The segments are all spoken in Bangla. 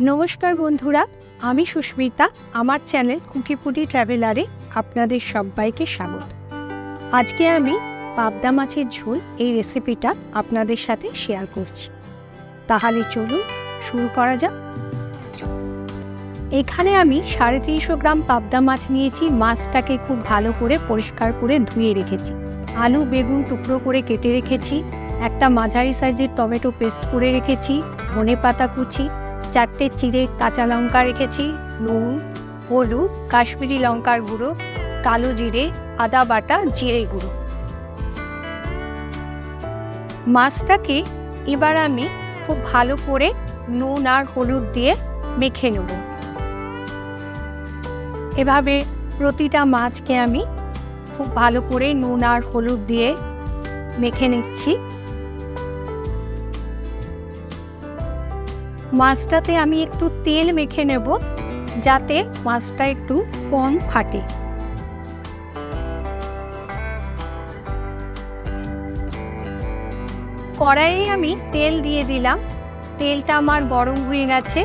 নমস্কার বন্ধুরা, আমি সুস্মিতা, আমার চ্যানেল কুকিপুটি ট্রাভেলারে আপনাদের সবাইকে স্বাগত। আজকে আমি পাবদা মাছের ঝোল এই রেসিপিটা আপনাদের সাথে শেয়ার করছি। তাহলে চলুন শুরু করা যাক। এখানে আমি সাড়ে তিনশো গ্রাম পাবদা মাছ নিয়েছি, মাছটাকে খুব ভালো করে পরিষ্কার করে ধুয়ে রেখেছি। আলু, বেগুন টুকরো করে কেটে রেখেছি, একটা মাঝারি সাইজের টমেটো পেস্ট করে রেখেছি ধনে পাতা কুচি চারটে চিড়ে কাঁচা লঙ্কা রেখেছি, নুন, হলুদ, কাশ্মীরি লঙ্কার গুঁড়ো, কালো জিরে, আদা বাটা, জিরে গুঁড়ো। মাছটাকে এবার আমি খুব ভালো করে নুন আর হলুদ দিয়ে মেখে নেব। এভাবে প্রতিটা মাছকে আমি খুব ভালো করে নুন আর হলুদ দিয়ে মেখে নিচ্ছি। মাছটাতে আমি একটু তেল মেখে নেব, যাতে মাছটা একটু কম ফাটে। কড়াইয়ে আমি তেল দিয়ে দিলাম। তেলটা আমার গরম হয়ে গেছে।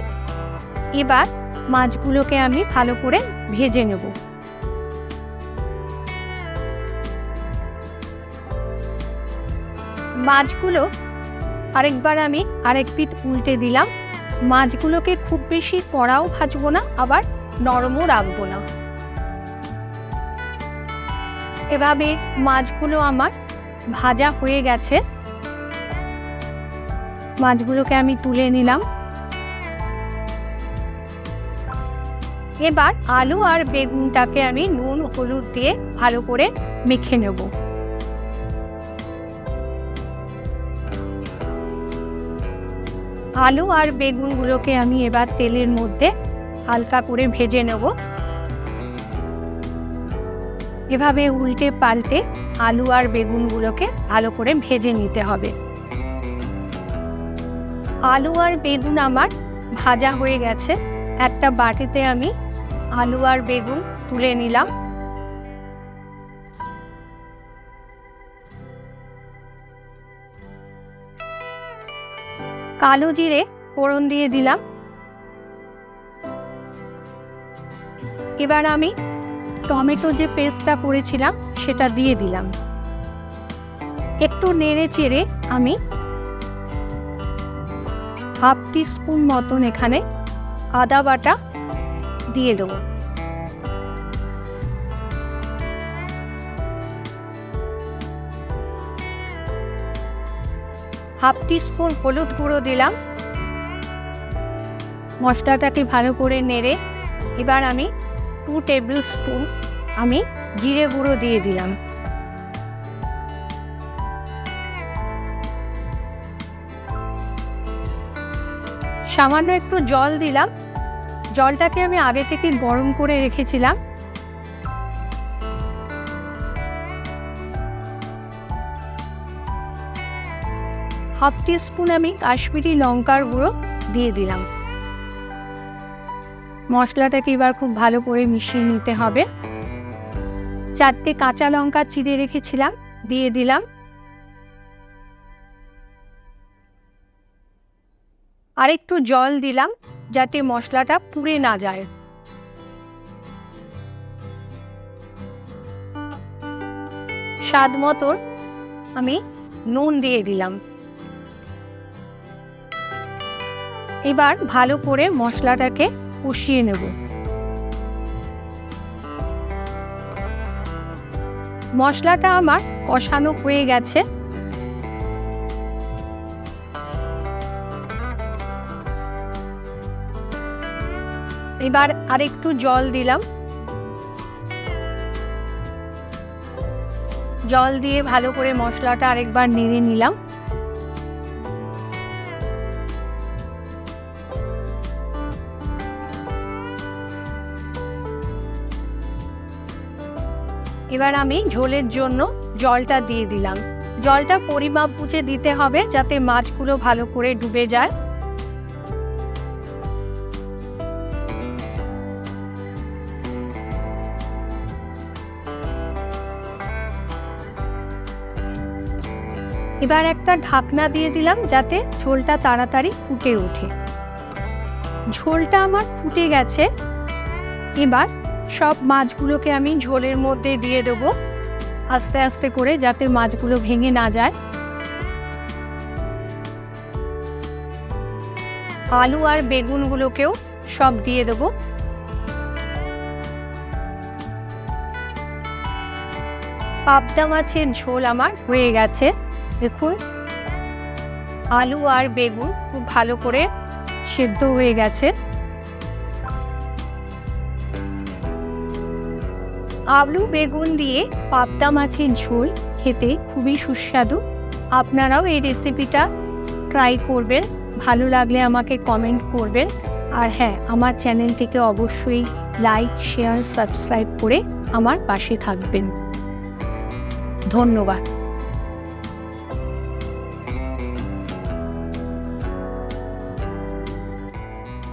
এবার মাছগুলোকে আমি ভালো করে ভেজে নেব। মাছগুলো আরেকবার আমি আরেক পিঠ উল্টে দিলাম। মাছগুলোকে খুব বেশি কড়াও ভাজবো না, আবার নরমও রাখব না। এভাবে মাছগুলো আমার ভাজা হয়ে গেছে। মাছগুলোকে আমি তুলে নিলাম। এবার আলু আর বেগুনটাকে আমি নুন, হলুদ দিয়ে ভালো করে মেখে নেব। আলু আর বেগুনগুলোকে আমি এবার তেলের মধ্যে হালকা করে ভেজে নেব। এভাবে উল্টে পাল্টে আলু আর বেগুনগুলোকে ভালো করে ভেজে নিতে হবে। আলু আর বেগুন আমার ভাজা হয়ে গেছে। একটা বাটিতে আমি আলু আর বেগুন তুলে নিলাম। কালো জিরে ফোড়ন দিয়ে দিলাম। এবার আমি টমেটো যে পেস্টটা করেছিলাম, সেটা দিয়ে দিলাম। একটু নেড়ে চেড়ে আমি হাফ টিস্পুন মতন এখানে আদা বাটা দিয়ে দেবো। হাফ টিস্পুন হলুদ গুঁড়ো দিলাম। মশলাটাকে ভালো করে নেড়ে এবার আমি টু টেবিল স্পুন আমি জিরে গুঁড়ো দিয়ে দিলাম। সামান্য একটু জল দিলাম। জলটাকে আমি আগে থেকে গরম করে রেখেছিলাম। হাফ স্পুন আমি কাশ্মীরি লঙ্কার গুঁড়ো দিয়ে দিলাম। মশলাটাকে এবার খুব ভালো করে মিশিয়ে নিতে হবে। চারটে কাঁচা লঙ্কা চিড়ে রেখেছিলাম, দিয়ে দিলাম। আরেকটু জল দিলাম যাতে মশলাটা পুড়ে না যায়। স্বাদ মতন আমি নুন দিয়ে দিলাম। এবার ভালো করে মশলাটাকে কষিয়ে নেব। মশলাটা আমার কষানো হয়ে গেছে। এবার আরেকটু জল দিলাম। জল দিয়ে ভালো করে মশলাটা আরেকবার নেড়ে নিলাম। এবার আমি ঝোলের জন্য জলটা দিয়ে দিলাম। জলটা পরিমাপ বুঝে দিতে হবে যাতে মাছগুলো ভালো করে ডুবে যায়। এবার একটা ঢাকনা দিয়ে দিলাম যাতে ঝোলটা তাড়াতাড়ি ফুটে ওঠে। ঝোলটা আমার ফুটে গেছে। এবার সব মাছগুলোকে আমি ঝোলের মধ্যে দিয়ে দেবো আস্তে আস্তে করে যাতে মাছগুলো ভেঙে না যায়। আলু আর বেগুনগুলোকেও সব দিয়ে দেবো। পাবদা মাছের ঝোল আমার হয়ে গেছে। দেখুন, আলু আর বেগুন খুব ভালো করে সেদ্ধ হয়ে গেছে। আলু, বেগুন দিয়ে পাবদা মাছের ঝোল খেতে খুবই সুস্বাদু। আপনারাও এই রেসিপিটা ট্রাই করবেন, ভালো লাগলে আমাকে কমেন্ট করবেন। আর হ্যাঁ আমার চ্যানেলটিকে অবশ্যই লাইক শেয়ার সাবস্ক্রাইব করে আমার পাশে থাকবেন। ধন্যবাদ।